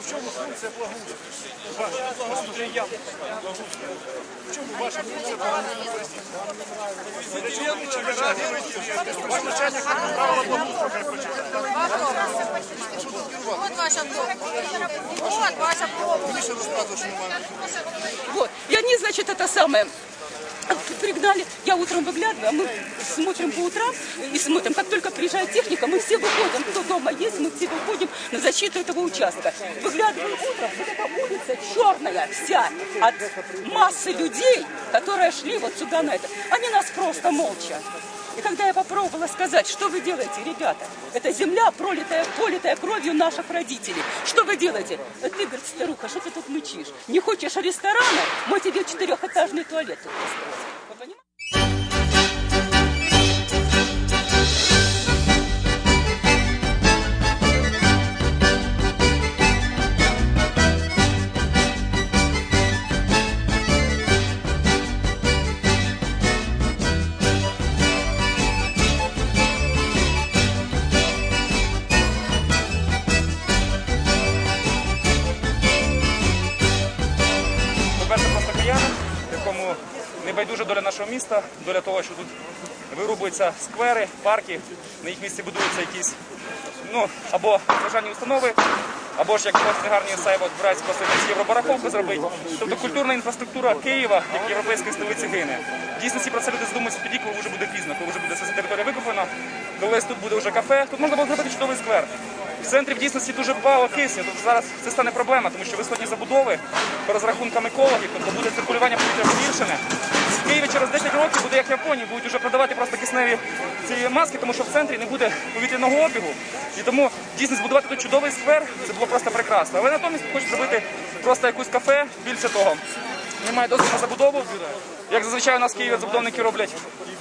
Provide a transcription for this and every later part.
В чому функція благоустрою? В чому ваша функція благоустрою? Начальник правила благоустрою почитає. Ваша пробка. Вот ваша немає. Вот. И они, значит, это самое пригнали. Я утром выглядываю, а мы смотрим по утрам и смотрим, как только приезжает техника, мы все выходим, кто дома есть, мы все выходим на защиту этого участка. Выглядываем утром, вот эта улица черная вся от массы людей, которые шли вот сюда на это. Они нас просто молча. И когда я попробовала сказать, что вы делаете, ребята, это земля, пролитая, политая кровью наших родителей. Что вы делаете? Э, Ты, говорит, старуха, что ты тут мычишь? Не хочешь ресторана? Мы тебе четырехэтажный туалет тут построим. Не байдуже доля нашого міста, доля того, що тут вирубуються сквери, парки, на їх місці будуються якісь ну, або державні установи, або ж як гарний сайт просто якусь євробараховку зробити. Тобто культурна інфраструктура Києва, як європейської столиці гине. В дійсності про це люди задумуються тоді, коли вже буде пізно, коли вже буде вся територія викуплена, коли тут буде вже кафе, тут можна було зробити чудовий сквер. В центрі в дійсності дуже мало кисню, тобто зараз це стане проблема, тому що висотні забудови по розрахункам екологів, тобто буде циркулювання повітря збільшене. Києві через 10 років буде як в Японії, будуть вже продавати просто кисневі ці маски, тому що в центрі не буде повітряного обігу. І тому дійсно збудувати тут чудовий сквер це було просто прекрасно. Але натомість хочуть зробити просто якусь кафе, більше того. Немає дозволу на забудову. Як зазвичай у нас в Києві забудовники роблять.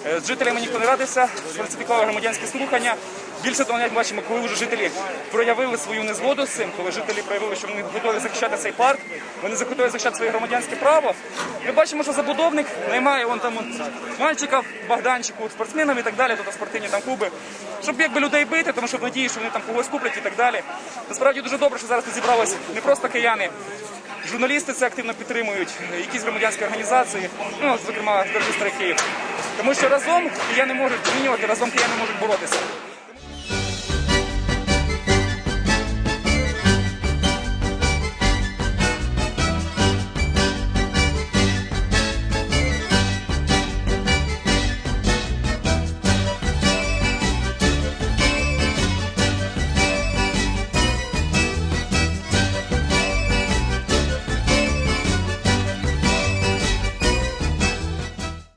Е, З жителями ніхто не радився, сфальсифікували громадянські слухання. Більше того, як бачимо, коли вже жителі проявили свою незгоду з цим, коли жителі проявили, що вони готові захищати цей парк, вони захотіли захищати своє громадянське право. Ми бачимо, що забудовник наймає вон там мальчиків, Богданчику, спортсменів і так далі, тобто спортивні там клуби, щоб якби людей бити, тому що в надії, що вони там когось куплять і так далі. Насправді дуже добре, що зараз тут зібралися не просто кияни. Журналісти це активно підтримують, якісь громадянські організації, ну, зокрема, Держи Київ. Тому що разом я не можу змінювати, разом кияни можуть боротися.